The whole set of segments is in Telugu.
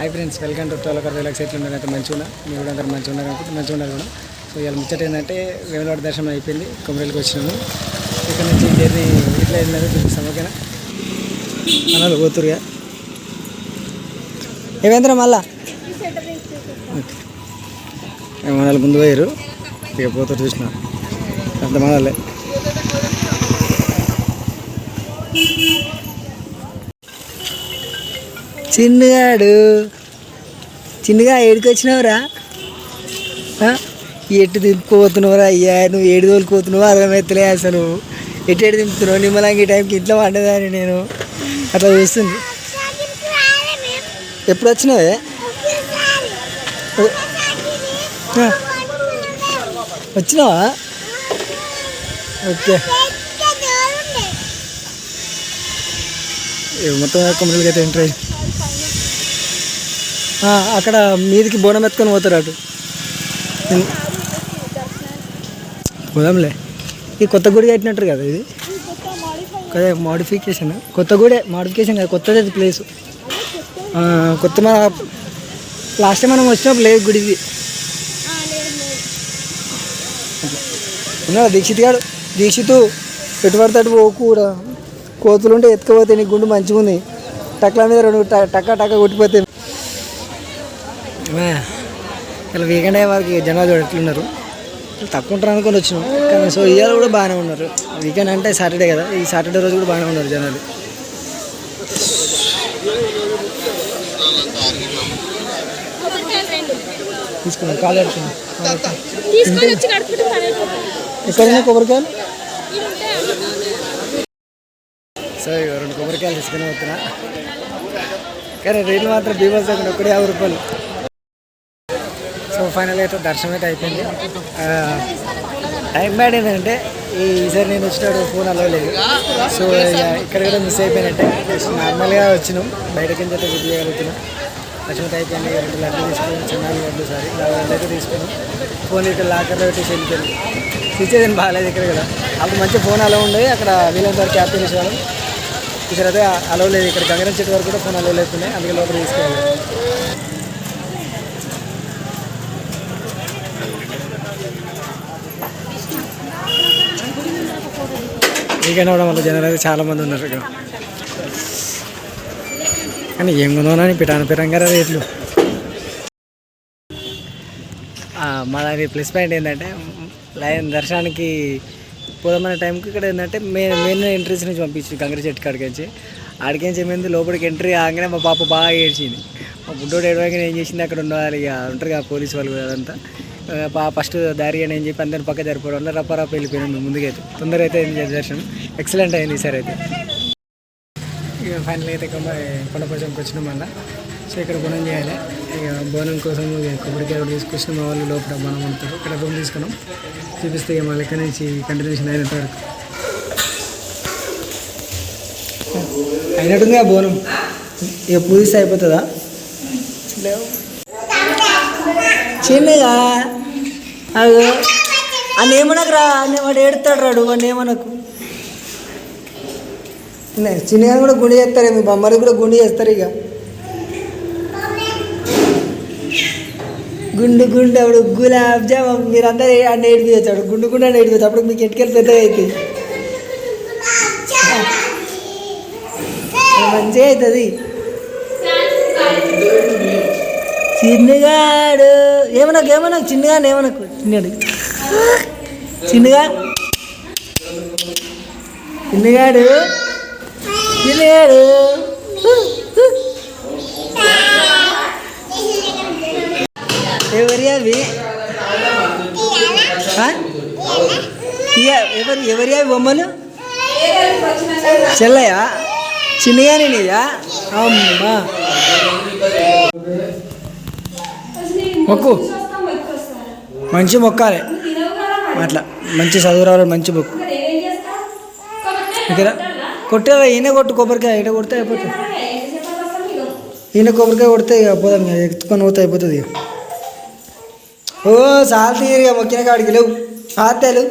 Hi friends welcome to twelve ఒక రిలాక్స్ ఎట్లా ఉన్నారు అయితే మంచిగా ఉన్నా. మీరు కూడా అందరు మంచిగా ఉన్నారు కాబట్టి మంచిగా ఉన్నారు కూడా సో ఇవాళ ముచ్చట ఏంటంటే వేమలవాడ దర్శనం అయిపోయింది. కొమరేలికి వచ్చినాము. ఇక్కడ నుంచి జర్నీ ఇట్లా వెళ్ళినది చూపిస్తాం ఓకేనా? అన్నది పోతురుగా ఏమేంద్ర మళ్ళా? ఓకే. మనల్ని ముందు పోయారు ఇక పోతారు చూసిన. అంత మనలే చిన్నగాడు. చిన్నగా ఏడికి వచ్చినావురా ఆ? దింపుకోతున్నావురా అయ్యా? నువ్వు ఏడు తోలుకుపోతున్నావు అర్థమవుతలే అసలు. ఎటు ఎటు దింపుతున్నావు? నిమ్మలాంగి ఈ టైంకి ఇంట్లో వండదాని నేను. అట్లా చూస్తుంది. ఎప్పుడు వచ్చినావే వచ్చినావా? ఓకే. ఇవి మొత్తం కొమ్మలకి అయితే ఎంటర్ అయ్యి. అక్కడ మీదికి బోనం ఎత్తుకొని పోతారు అటు. పోదాంలే. ఈ కొత్త గుడి కట్టినట్టు కదా ఇది? కదా మోడిఫికేషన్ కొత్త గుడే మోడిఫికేషన్ కదా కొత్తది అది ప్లేస్ కొత్త మన లాస్ట్ టైం మనం వచ్చినప్పుడు లేదు గుడి ఇది. ఉన్నాడా దీక్షిత్ గాడు? దీక్షితు ఎటు పడితే అటు పోకు కూడా కోతులు ఉంటే ఎత్తుకపోతే నీ గుండు మంచిగా ఉంది టక్ల మీద రెండు టక్క టక్క కొట్టిపోతే ఇలా వీకెండ్ అయ్యే వారికి జనాలు ఎట్లున్నారు తక్కువ ఉంటారు అనుకొని వచ్చినాం. కానీ సో ఇవాళ కూడా బాగానే ఉన్నారు. వీకెండ్ అంటే సాటర్డే కదా. ఈ సాటర్డే రోజు కూడా బాగానే ఉన్నారు జనాలు. తీసుకున్నాం కాలు కొబ్బరికాయలు? సో రెండు కొబ్బరికాయలు తీసుకుని వస్తున్నా. కానీ రేట్లు మాత్రం బీభత్స అక్కడ ఒకటే యాభై రూపాయలు. ఫైనల్ అయితే దర్శనం అయితే అయిపోయింది. టైం బ్యాడ్ ఏంటంటే ఈసారి నేను వచ్చినప్పుడు ఫోన్ అలవలేదు సో ఇక ఇక్కడ కూడా మిస్ అయిపోయినట్టే. నార్మల్గా వచ్చినాం. బయట కింద అయితే చూపించగలుగుతున్నాం దర్శనం అయితే అయిపోయింది. రెండు లడ్డు తీసుకొని చిన్న లడ్డు సారీ. లడ్డు అయితే తీసుకొని ఫోన్ ఇక్కడ లాకర్లో పెట్టేసి వెళ్ళిపోయింది సిచ్యువేషన్ బాగాలేదు ఇక్కడ కూడా. అప్పుడు మంచి ఫోన్ అలా ఉండేది. అక్కడ వీళ్ళంతా వరకు క్యాప్ చేసేవాళ్ళం. ఇక్కడ అయితే అలవ్ లేదు. ఇక్కడ గంగరం చెట్టు వరకు కూడా ఫోన్ అలవ్ లేకున్నాయి అందుకే లోపల తీసుకెళ్ళాలి వీకెండ్ అవడం వల్ల జనాలు అయితే చాలామంది ఉన్నారు ఇక్కడ. కానీ ఏం కొందామని పిటాన పిరంగా రేట్లు. మా దాని ప్లస్ పాయింట్ ఏంటంటే లైన్ దర్శనానికి పోదామనే టైంకి ఇక్కడ ఏంటంటే మెయిన్ మెయిన్ ఎంట్రీస్ నుంచి పంపించింది గంగర చెట్టు కాడికి వచ్చి. ఆడికించి ఏమైంది లోపలికి ఎంట్రీ ఆగానే మా పాప బాగా ఏడ్చింది. మా బుడ్డోడు ఏడవగానే ఏం చేసింది అక్కడ ఉండాలి ఇక ఉంటారు కదా పోలీసు వాళ్ళు అదంతా. ఫస్ట్ దారి అని ఏం చెప్పి అందరిని పక్క జరిపోవడం వల్ల రప్ప రప్ప వెళ్ళిపోయినాం ముందుకైతే. తొందర అయితే దర్శనం. ఎక్సలెంట్ అయింది ఈసారి అయితే. ఇక ఫైనల్ అయితే కొండ కొండపోచంకి వచ్చినాం మళ్ళీ. సో ఇక్కడ బోనం చేయాలి. ఇక బోనం కోసం కొబ్బరికాయ కూడా తీసుకొచ్చిన మా వాళ్ళు లోపల బోనం ఉంటారు ఇక్కడ రూమ్ తీసుకున్నాం. చూపిస్తే ఇక మళ్ళీ ఇక్కడ నుంచి కంటిన్యూషన్ అయినంత వరకు. అయినట్టుంది ఆ బోనం. ఇక పూజిస్తే అయిపోతుందా? చిన్నగా. అని ఏమనకు రా? అని వాడు ఏడుతాడు రాడు వాడిని ఏమనకు? చిన్నగా కూడా గుండె చేస్తారు మీ బొమ్మలు కూడా గుండె చేస్తారు ఇక. గుండు గుండు అప్పుడు గులాబ్ జామ్ మీరందరూ అన్న ఏడిపించాడు గుండు గుండు అని ఏడిపించాడు అప్పుడు మీకు ఎట్టుకెళ్ళి పెద్దగా అవుతుంది మంచిగా అవుతుంది చిన్నగాడు ఏమనకు ఏమనకు? చిన్నగా ఏమనకు? చిన్నగాడు చిన్నగా. చిన్నగాడు. చిన్నగాడు ఎవరి అవి? ఎవరి ఎవరి అవి బొమ్మలు? చెల్లయ్య? చిన్నగానే నీదా అమ్మా. మొక్కు. మంచి మొక్కాలి. అట్లా. మంచి చదువు రావాలి మంచి మొక్కు. ఇక్కడ కొట్టేవా ఈయన కొట్టు కొబ్బరికాయ. ఈయన కొడితే అయిపోతుంది. ఈయన కొబ్బరికాయ కొడితే ఇక పోదాం ఇక. ఎత్తుకొని పోతే అయిపోతుంది ఇక. ఓ సార్ తీరు ఇక మొక్కిన కాడికి. లేవు. ఆత్యాలు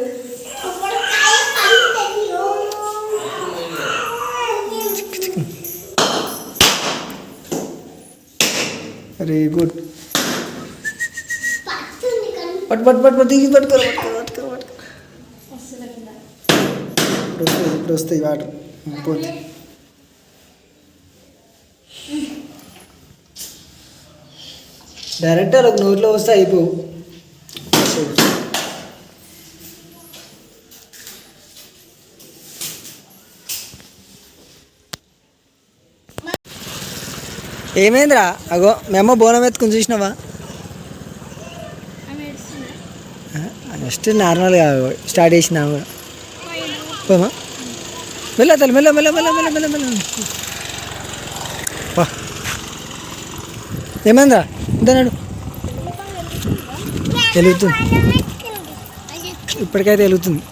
వెరీ గుడ్. పట్టు పట్టు పట్టు పట్టు దిగి పట్టుకోరు పట్టుకోరు పట్టుకోరు ఇప్పుడు వస్తాయి ఇప్పుడు వస్తాయి వాటర్ పోతే. డైరెక్ట్ అలా నోట్లో వస్తే అయిపో ఏమైందిరా? అగో మేము బోనం ఎత్తుకుని చూసినావా? ఫస్ట్ నార్మల్గా స్టార్ట్ చేసినా పోమా? మెల్ల తల్లి మెల్ల మెల్ల మెల్ల మెల్ల మెల్ల మెల్ల. వా ఏమైందా ఇంతనాడు వెలుగుతుంది ఇప్పటికైతే వెలుగుతుంది.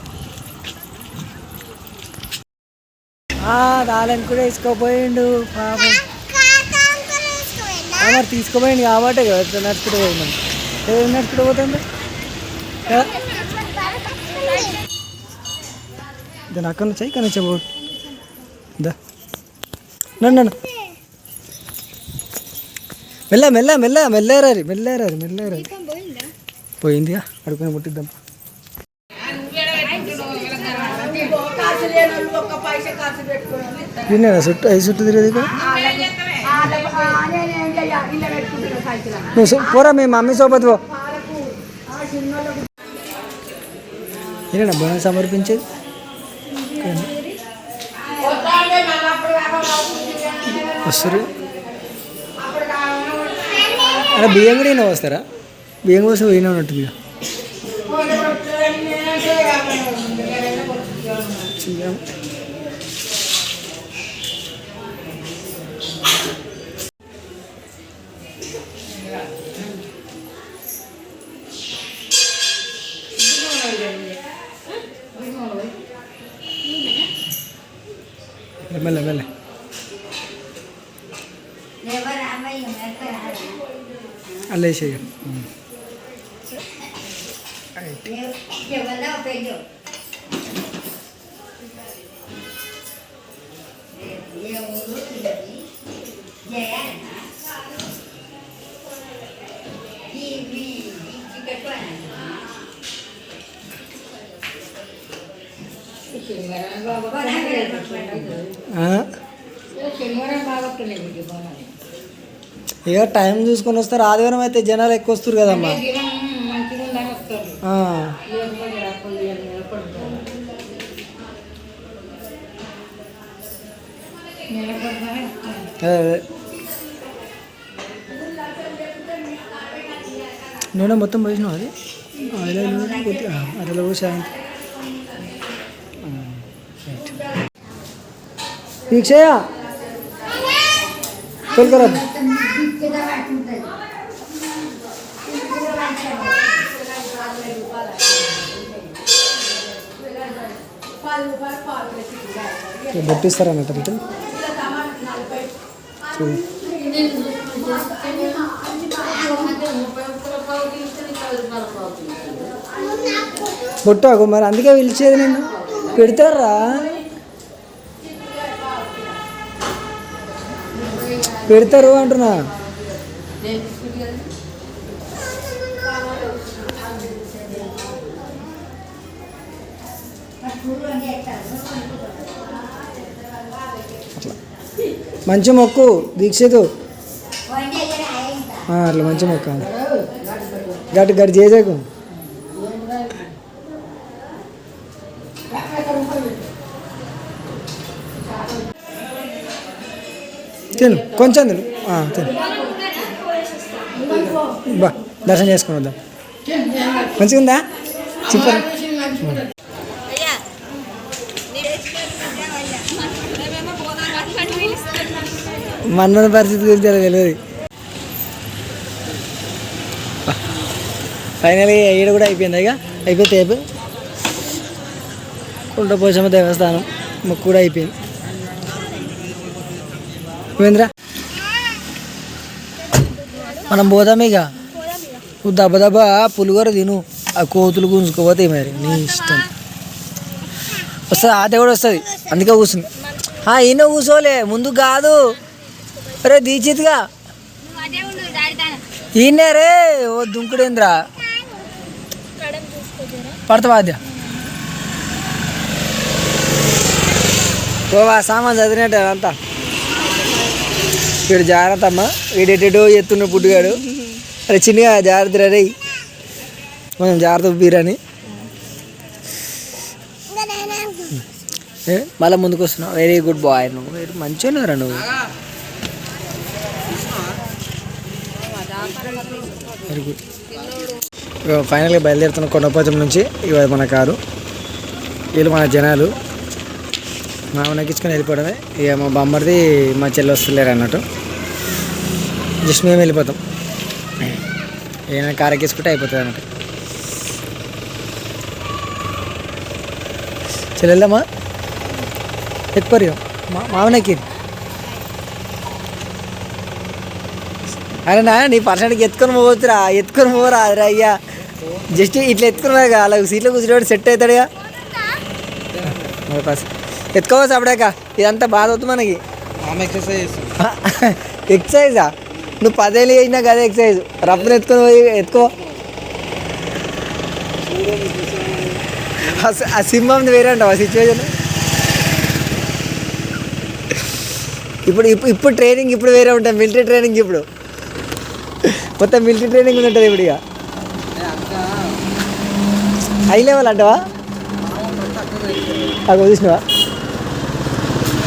దాలని కూడా వేసుకోపోయిండు పాపం. మరి తీసుకోపోయింది కాబట్టి నడుచుకుంటూ పోయిందండి ఏం నడుచుకుంటూ పోతుంది కదా దాని అక్కడ నుంచి ఇక్కడ నుంచి పోదు దా నన్ను మెల్ల మెల్ల మెల్ల మెల్లేరారి మెల్లేరారి మెల్లేరారి దీపం పోయిందిగా అడుగుని పుట్టిద్దాం విన్నారా చుట్టూ ఐదు చుట్టూ తిరిగేది నువ్వు పోరా మీ మమ్మీ సోబత్ పో ఏనా బోనం సమర్పించేది వస్తారు. అరే బియ్యం కూడా ఈయన వస్తారా బియ్యం కోసం పోయినా ఉన్నట్టుంది ఇక. ലേശയോ ശനിവാരം ബാബക്ക് ശനിവാരം ബാബക്ക് ఇక టైం చూసుకొని వస్తారు ఆదివారం అయితే జనాలు ఎక్కువ వస్తారు. కదమ్మా. అదే అదే. నూనె మొత్తం పోసినావు అది? ఆయిల్ ఆయిల్ నూనె కొద్ది- ఆ, అరలో పోసి బొట్టిస్తారా అన్నట్టు బొట్టాకు మరి అందుకే పిలిచేది నేను పెడతారా? పెడతారు అంటున్నా. మంచి మొక్కు దీక్షితు అట్లా మంచి మొక్క గట్టి గట్టి చేసాకు తిను కొంచెం తిను తిను బా దర్శనం చేసుకుని వద్దాం. మంచిగా ఉందా చెప్పండి మన్న పరిస్థితి గురించి అలా తెలియదు. ఫైనల్గా ఈడ కూడా అయిపోయింది ఇక? అయిపోతే అయిపోయి కుంటపోచమ్మ దేవస్థానం మాకు కూడా అయిపోయింది. ఏమేంద్రా మనం పోదాం ఇక. నువ్వు దబదబా దెబ్బ పులిగోర తిను. ఆ కోతులు గుంజుకోపోతే మరి నీ ఇష్టం. వస్తుంది ఆట కూడా వస్తుంది. అందుకే కూర్చుంది ఈయన కూర్చోలే ముందు కాదు. అరే దీచిత్గా ఈయనే రే ఓ దుంకుడేంద్రా. పడతావా అద్య ఓ ఆ సామాన్ చదివినట్టు అంతా వీడు జాగ్రత్త అమ్మ. వీడు ఎటెటో ఎత్తున్న పుట్టుగాడు. అరే చిన్నగా జాగ్రత్త రే మనం జాగ్రత్త బీరని మళ్ళీ ముందుకు వస్తున్నావు. వెరీ గుడ్ బాయ్ నువ్వు. మంచిగా మంచిగా నువ్వు. వెరీ గుడ్ ఫైనల్గా బయలుదేరుతున్న కొండపోచం నుంచి ఇవాళ మన కారు. వీళ్ళు మన జనాలు. మామూలు ఎక్కించుకొని వెళ్ళిపోవడమే. ఇక మా బొమ్మడిది మా చెల్లి వస్తులేరు అన్నట్టు. జస్ట్ మేము వెళ్ళిపోతాం. ఏమైనా కారు ఎక్కించుకుంటే అయిపోతుంది అన్నట్టు. చెల్లి వెళ్దామా? ఎక్కువ మా మామనకి అరే నా నీ పర్సెంట్కి ఎత్తుకొని పోవచ్చురా ఎత్తుకొని పోరా అరే అయ్యా. జస్ట్ ఇట్లా ఎత్తుకున్నా అలా సీట్లో కూర్చుని సెట్ అవుతాడుగా. ఎత్తుకోవచ్చు అప్పుడాక? ఇదంతా బాధ అవుతుంది మనకి. ఎక్సర్సైజ్ ఎక్సర్సైజా నువ్వు పదేళ్ళు చేసినా కదా ఎక్సర్సైజ్. రప్పుని ఎత్తుకొని పోయి ఎత్తుకో. ఆ సింహం వేరే అంటావు ఆ సిచ్యువేషన్ ఇప్పుడు ఇప్పుడు ఇప్పుడు ట్రైనింగ్ ఇప్పుడు వేరే ఉంటుంది. మిలిటరీ ట్రైనింగ్ ఇప్పుడు. మొత్తం మిలిటరీ ట్రైనింగ్ ఉంటుంది ఇప్పుడు ఇక. హై లెవెల్ అంటవా? అది చూసినావా?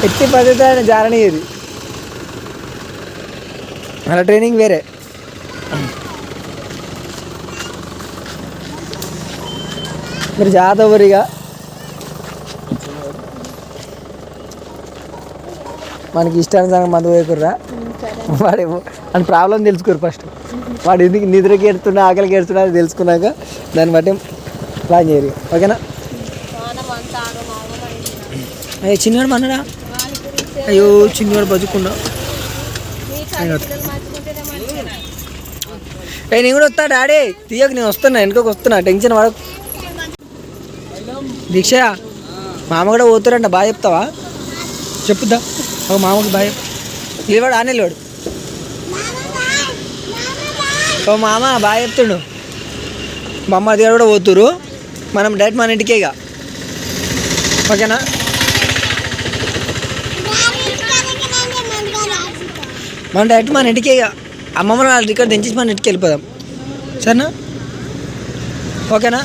ఎట్టి పద్ధతి ఆయన ఇది అలా ట్రైనింగ్ వేరే. మీరు జాతవరిగా మనకి ఇష్టానుసారం మందు పోయకుర్రా? వాడు అని ప్రాబ్లం తెలుసుకోరు ఫస్ట్. వాడు ఎందుకు నిద్రకి ఎడుతున్నా ఆకలికి ఎడుతున్నా అది తెలుసుకున్నాక దాన్ని బట్టి ప్లాన్ చేయరు ఓకేనా? అయ్యో చిన్నవాడు మన్నాడా అయ్యో చిన్నవాడు బతుకున్నా. నేను కూడా వస్తా డాడీ. తీయకు నేను వస్తున్నా వెనుకకు వస్తున్నా టెన్షన్ పడకు. దీక్ష మామ కూడా పోతారంట బాగా చెప్తావా? చెప్పుద్దా? ఒక మామకి బాగా చెప్పు. నిలవాడు ఆ నిలవాడు ఓ మామ బాగా చెప్తుండు. మా అమ్మ దగ్గర కూడా పోతురు మనం డైరెక్ట్ మన ఇంటికే ఇక. ఓకేనా? మనం డైరెక్ట్ మన ఇంటికే ఇక. అమ్మమ్మ వాళ్ళ రికార్డ్ దించేసి మన ఇంటికి వెళ్ళిపోదాం. సరేనా? ఓకేనా?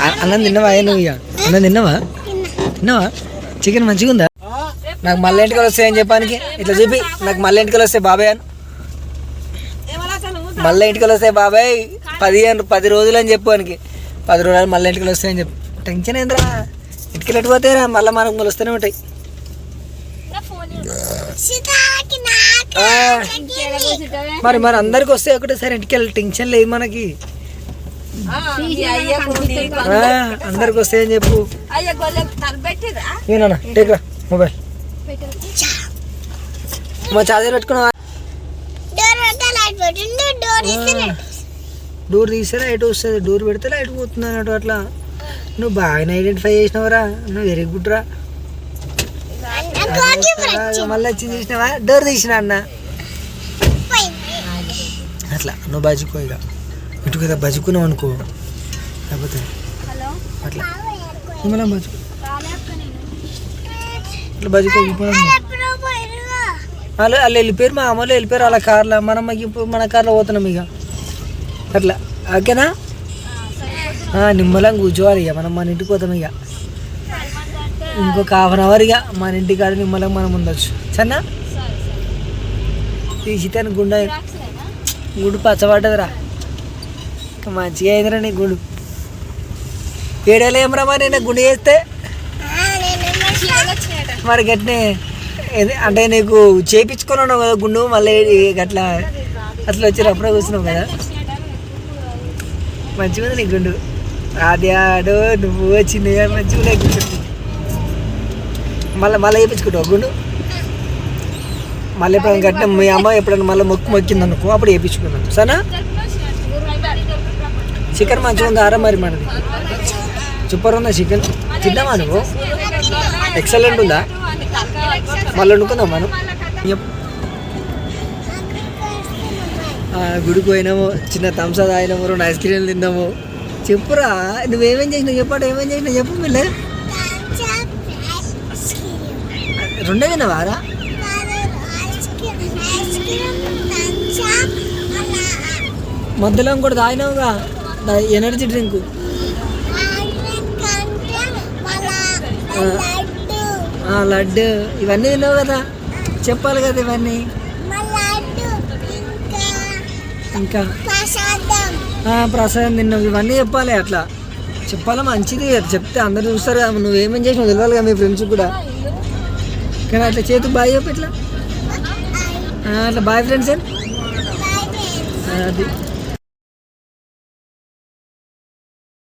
అ- అన్నం తిన్నావా? ఏ నువ్వు ఇక? అన్నం తిన్నావా? తిన్నావా? చికెన్ మంచిగా ఉందా? నాకు మళ్ళీ ఇంటికి వస్తాయని చెప్పానికి ఇట్లా చెప్పి నాకు మళ్ళీ ఇంటికి వస్తాయి బాబాయ్ అని. మళ్ళీ ఇంటికి వస్తాయి బాబాయ్. పదిహేను పది రోజులు అని చెప్పానికి పది రోజులు మళ్ళీ ఇంటికి వస్తాయని చెప్పు. టెన్షన్ ఏంద్రా? ఇంటికి వెళ్ళిపోతాయిరా మళ్ళీ మనకు మొలుస్తూనే ఉంటాయి. ఆ, మరి మరి అందరికి వస్తే ఒకటేసారి ఇంటికి వెళ్ళి టెన్షన్ లేదు మనకి. ఆ, అందరికి వస్తే అని చెప్పు? నేనా టేక్ రా మొబైల్ మా చార్జర్ పెట్టుకున్నావా? డోర్ తీసారా ఎటు వస్తుంది. డోర్ పెడితే లైట్ పోతుంది అన్నట్టు అట్లా. నువ్వు బాగానే ఐడెంటిఫై చేసినావురా. నువ్వు వెరీ గుడ్ రా. మళ్ళీ వచ్చి చేసినావా? డోర్ తీసిన అన్న. అట్లా నువ్వు బజుకో ఇక. ఇటు కదా బజుకున్నావు అనుకో. లేకపోతే అట్లా. మనం బజుకో ఇట్లా బజుకో వాళ్ళు వాళ్ళు వెళ్ళిపోయారు మా అమ్మలు వెళ్ళిపోయారు వాళ్ళ కార్లో. మనం మన కార్లో పోతున్నాం ఇక. అట్లా. ఓకేనా? నిమ్మలం కూర్చోవాలి ఇక. మనం మన ఇంటికి పోతాం ఇక. ఇంకొక హాఫ్ అన్ అవర్ ఇక. మన ఇంటికి కాదు నిమ్మలం మనం ఉండొచ్చు. చన్నా తీసి తను గుండె గుడు పచ్చబడ్డదిరా. మంచిగా అయిందిరా నీ గుడు. ఏడేళ్ళు ఏమరా మరి నేను గుండు చేస్తే? మరి గట్నే అంటే నీకు చేపించుకొని ఉన్నావు కదా గుండు? మళ్ళీ అట్లా అట్లా వచ్చి రప్పుడే కూర్చున్నావు కదా. మంచిగా నీ గుండు. అది ఆడు నువ్వు చిన్నగా మంచిగా ఉన్నాయి మళ్ళీ మళ్ళీ వేయించుకుంటావు గుండు మళ్ళీ ఎప్పుడైనా కట్టిన మీ అమ్మ ఎప్పుడైనా మళ్ళీ మొక్కు మొక్కింది అనుకో అప్పుడు వేయించుకున్నాను సరేనా చికెన్ మంచిగా ఉంది ఆరా మరి మనది సూపర్ ఉందా చికెన్ తిన్నావా నువ్వు ఎక్సలెంట్ ఉందా మళ్ళీ వండుకుందాం మనం గుడికి పోయినాము చిన్న థమ్స్ అప్ తాగినాము రెండు ఐస్ క్రీమ్లు తిన్నాము చెప్పురా. నువ్వేమేం చేసినావు చెప్పాడు ఏమేం చేసినావు చెప్పు మిల్ల రెండే తిన్నావారా మధ్యలో కూడా తాగినావుగా. Energy drink. లడ్డు. ఇవన్నీ తిన్నావు కదా. చెప్పాలి కదా ఇవన్నీ. ఇంకా. ప్రసాదం తిన్నావు ఇవన్నీ చెప్పాలి అట్లా. చెప్పాలా మంచిది. చెప్తే అందరు చూస్తారు కదా నువ్వేమేం చేసినావు తెలియాలి కదా మీ ఫ్రెండ్స్ కూడా. కానీ అట్లా చేతు బాయ్ చెప్పి ఇట్లా. అట్లా బాయ్ ఫ్రెండ్స్ అది.